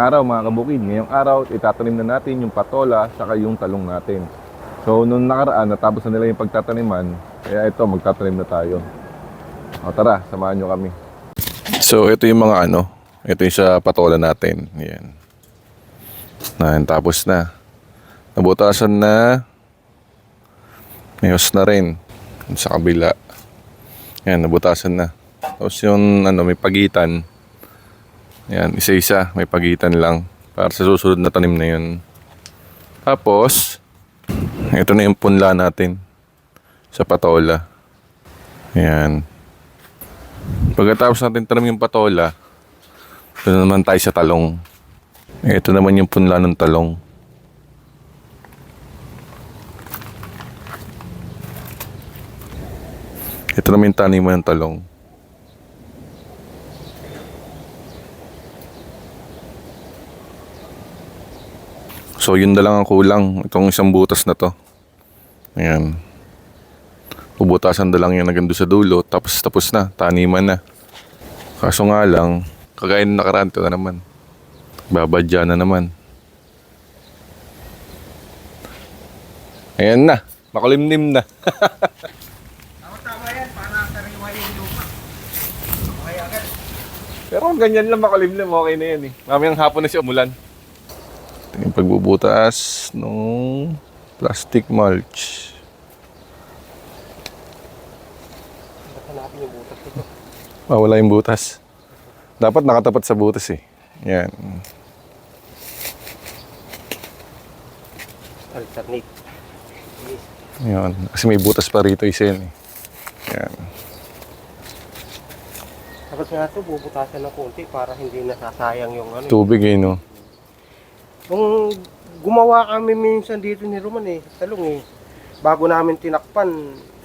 Araw mga kabukid. Ngayong araw, itatanim na natin yung patola saka yung talong natin. So, nung nakaraan, natapos na nila yung pagtataniman. Kaya ito, magtatanim na tayo. O tara, samahan nyo kami. So, ito yung mga ano. Ito yung sa patola natin. Yan. Na, tapos na. Nabutasan na. Mayos na rin. Sa kabila. Yan, nabutasan na. Tapos yung ano, may pagitan. Yan, isa-isa. May pagitan lang. Para sa susunod na tanim na yun. Tapos, ito na yung punla natin. Sa patola. Yan. Pagkatapos natin tanim yung patola, ito na naman tayo sa talong. Ito naman yung punla ng talong. Ito naman yung taniman ng talong. So yun na lang ang kulang. Itong isang butas na to. Ayan. Bubutasan na lang yan hanggang doon sa dulo. Tapos tapos na. Taniman na. Kaso nga lang, kagaya ng nakaraan na naman. Babadya na naman. Ayan na. Makulimlim na. Yung. Pero ganyan lang makulimlim, okay na yan eh. Mamayang hapon na siya umulan. Yung pagbubutas ng plastic mulch. Mawala yung butas. Dapat nakatapat sa butas eh. Yan. Alternate. Yan. Kasi may butas pa rito isa yan eh. Yan. Tapos nga ito, bubutasan ng konti para hindi nasasayang yung ano. Tubig eh no. Kung gumawa kami minsan dito ni Roman eh, talong eh. Bago namin tinakpan,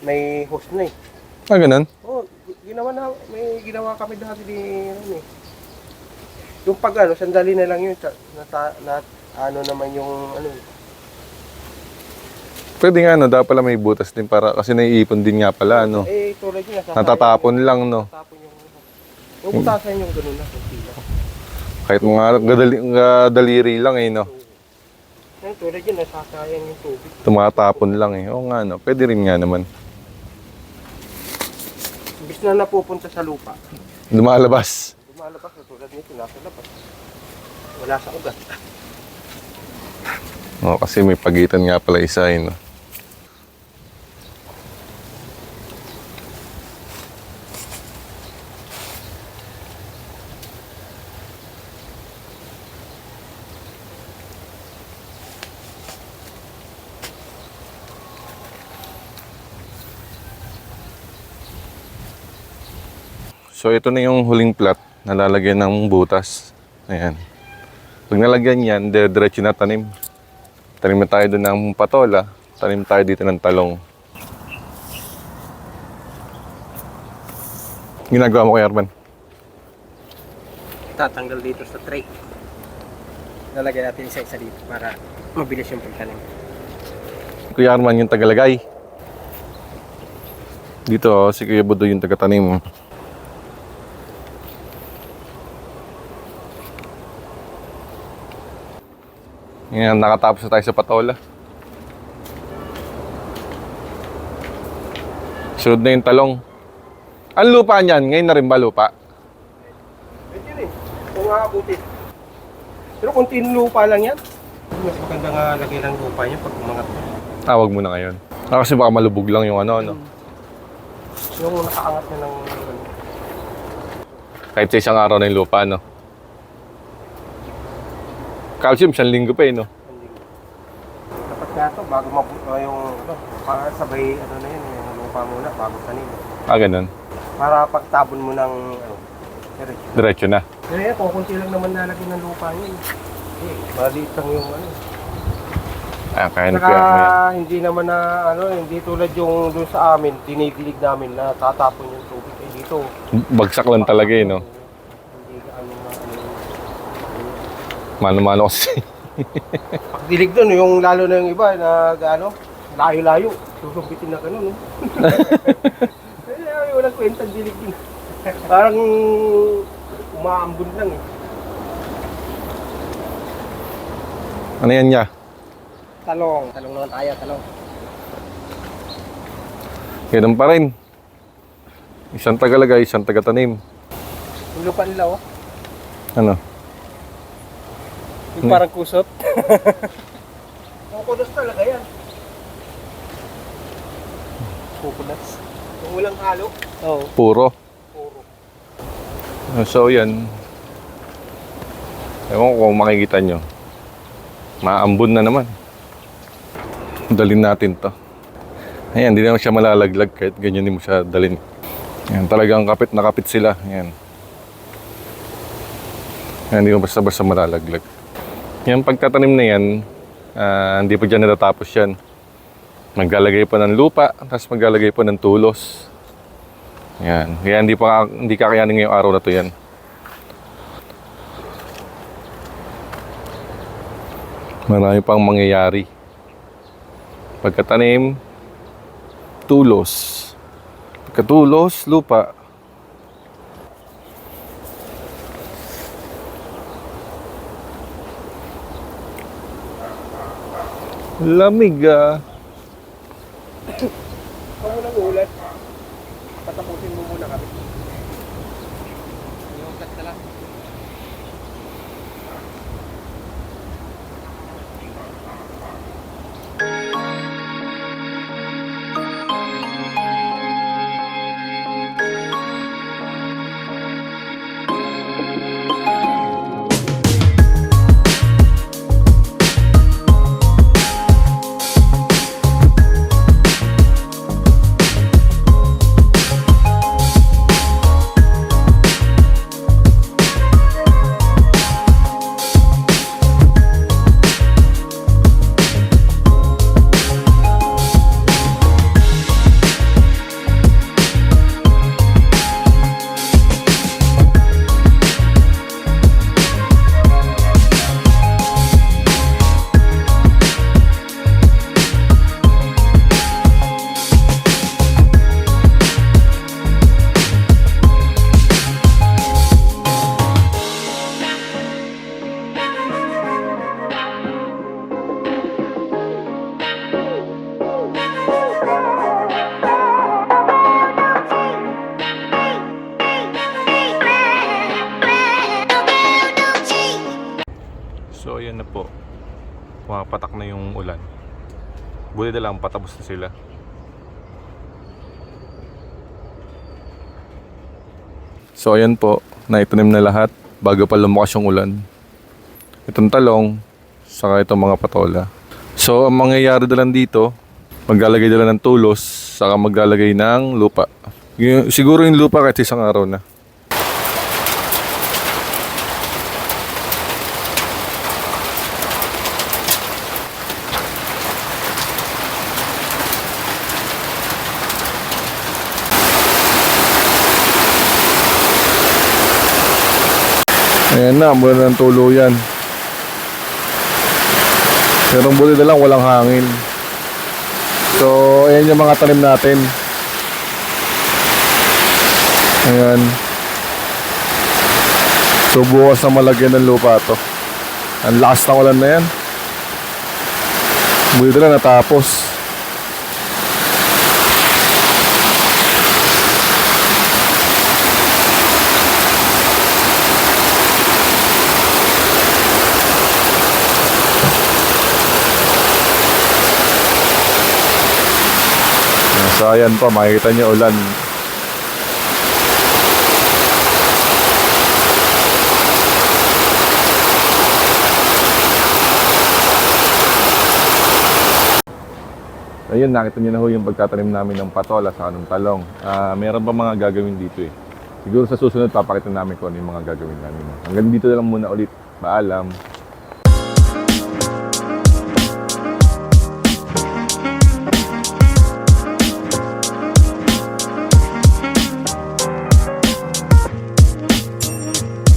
may host na eh. Ah, ganun? Oh, gi- ginawa na, may ginawa kami dati ni ano eh. Yung pag ano, sandali na lang yun, ta- na, na, ano naman yung ano eh. Pwede nga no, dapat pala may butas din para kasi naiipon din nga pala no. Eh, tulad nasasayang. Natatapon lang no. Natatapon yung Yung butasan yung ganun na. Kahit mga gadali, gadaliri lang eh no. Ngayon, tulad yun, nasasayang yung tubig. Tumatapon lang eh. Oo nga no, pwede rin nga naman. Imbis na napupunta sa lupa, Lumalabas. lumalabas tulad nito, nasa labas. Wala sa ugat. Oo, kasi may pagitan nga pala isa eh no. So ito na yung huling plat na lalagyan ng butas. Ayan. Pag nalagyan yan, diretso na tanim. Tanim na tayo doon ng patola. Tanim tayo dito ng talong. Ginagawa mo kay Arman. Tatanggal dito sa tray. Lalagay natin isa-isa dito para mabilis yung pagtanim. Kuya Arman yung tagalagay. Dito, oh, si Kuya Budo yung tagatanim. Ngayon, nakatapos na tayo sa patola. Sunod na yung talong. Ang lupa niyan, ngayon na rin ba lupa? Pwede yun eh. Kung makakabuti. Pero kunting lupa lang yan. Mas maganda nga lagay ng lupa niya pag umangat. Tawag mo na ngayon. Ah, kasi baka malubog lang yung ano, ano. Yung nakaangat niya ng... Kahit sa isang araw na yung lupa, no? Calcium, siyang linggo pa eh, no? Dapat nga ito, bago mabuto yung... Ano, para sabay ano na yun, yung lupa muna bago tanim. Ah, ganun. Para pagtabon mo ng... Ano, diretso. Diretso na. Pero yan, kung kunti lang naman nalagay ng lupa eh. Eh, maliit lang yung ano. Ah, kaya Saka hindi naman na ano, hindi tulad yung doon sa amin, dinidilig namin na tatapon yung tubig. Eh dito, Bagsak lang talaga eh, no? hindi ano na ano. Mano-mano kasi. Pagdilig doon, yung lalo na yung iba na ano, layo-layo, susumpitin na gano'n. No? eh, walang kwentang dilig din. Parang umaambun lang eh. Ano yan niya? Talong. Talong naman tayo, talong. Ganun pa rin. Isang tagalagay, isang tagatanim. Yung lupa nila, oh. Ano? Yung parang kusot. Kukudas talaga yan. Kukudas. Kung walang halo. Oo. Puro. Puro. So, yan. Ewan ko kung makikita nyo. Maambon na naman. Dalin natin to. Ayan, hindi naman siya malalaglag kahit ganyan din mo siya dalin. Ayan, talagang kapit na kapit sila. Ayan. Ayan, hindi mo basta-basta malalaglag. Yan, pagtatanim na yan, ah, hindi pa dyan natatapos yan. Maglalagay pa ng lupa, tapos maglalagay pa ng tulos. Yan. Kaya hindi pa hindi kakayanin ngayong araw na to yan. Marami pang mangyayari. Pagkatanim, tulos. Pagkatulos, lupa. Lamig ah. Na yung ulan. Buti na lang patapos na sila. So ayan po, naitanim na lahat bago pa lumakas yung ulan. Itong talong, saka itong mga patola. So ang mangyayari na lang dito, maglalagay na lang ng tulos, saka maglalagay ng lupa. Siguro yung lupa kahit isang araw na. Ayan na, mula ng tuluyan. Pero buti na lang, walang hangin. So, ayan yung mga tanim natin. Ayan. So, bukas na malagyan ng lupa to. Ang lakas ng ulan na yan. Buti na lang natapos. So ayan po, makikita niyo ulan. Ayun, nakita niyo na ho yung pagtatanim namin ng patola sa anong talong. Ah, meron pa mga gagawin dito eh. Siguro sa susunod papakita namin kung ano yung mga gagawin namin. Hanggang dito na lang muna ulit. Paalam.